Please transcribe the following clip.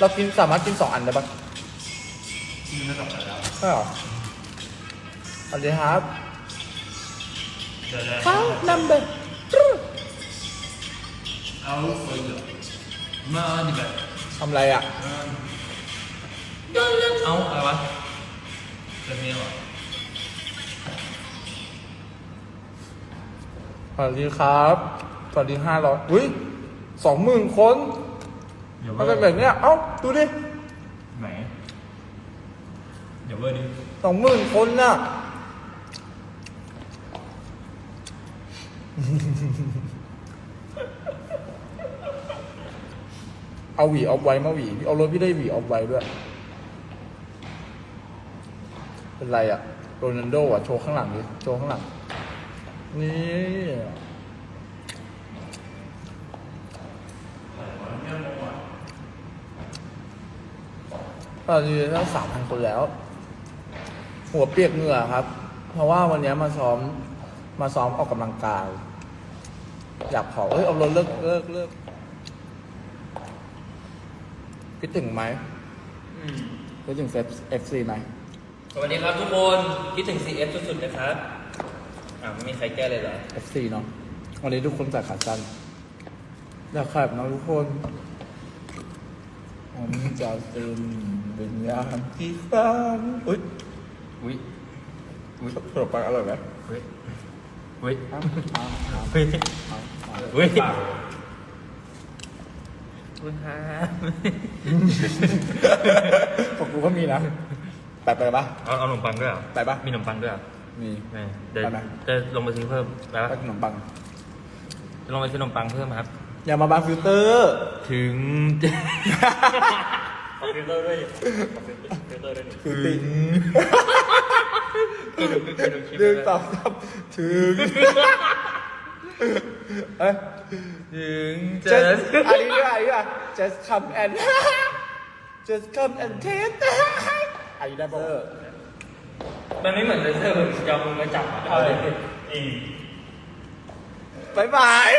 เรากินสามารถกินสองอันได้ปะกินไม่กลับไปแล้วใช่หรอสวัสดีครับเดี๋ยวเขานำเบอร์เอาไปเลยมาดิแบบทำอะไรอะ เอาอะไรวะเรื่องนี้เหรอสวัสดีครับ สวัสดีห้าร้อยอุ้ยสองหมื่นคน เดี๋ยวมันเวอเป็นร์แบบเนี้ยเอ้าดูดิไหนเดี๋ยวเวอร์ดิสองหมื่นคนน่ะ เอาหวีเอาไว้มาหวีพี่เอารถพี่ได้หวีเอาไว้ด้วย เป็นไรอะโรนัลโดอะโชว์ข้างหลังดิโชว์ข้างหลัง นี่ ตอนนี้ตั้งสามพันคนแล้ว หัวเปียกเหงื่อครับ เพราะว่าวันนี้มาซ้อมมาซ้อมออกกำลังกายอยากเผาเอ้ยเอารถเลิกเลิกเลิกคิดถึงไหมคิดถึงเอฟซีไหมสวัสดีครับทุกคนคิดถึง CF สุดๆนะครับอ่าไม่มีใครแก้เลยเหรอเอฟซีเนาะวันนี้ทุกคนใส่ขาสั้นอยากขับนะทุกคน ผมจะเป็นวิญญาณที่ฝันอุ้ยอุ้ยอุ้ยขนมปังอร่อยไหมเฮ้ยเฮ้ยอ้าวอ้าวอ้าวเฮ้ยอ้าวอ้าวเฮ้ยคุณฮะของกูก็มีนะไปไปปะเอาเอาขนมปังด้วยเหรอไปปะมีขนมปังด้วยเหรอมีไม่เดี๋ยวไปไหมจะลงไปซื้อเพิ่มไปไปปะขนมปังจะลงไปซื้อขนมปังเพิ่มครับ อย่ามาบังฟิลเตอร์ ถึงฟิลเตอร์ด้วยฟิลเตอร์ด้วยคือติงดึงต่อครับถึงเอ้ย ถึง just อันนี้ด้วยอันนี้ด้วย just come and just come and taste อันนี้ได้ปะมันไม่เหมือนเซอร์ผมจะเอามือมาจับเอาเลย บายบาย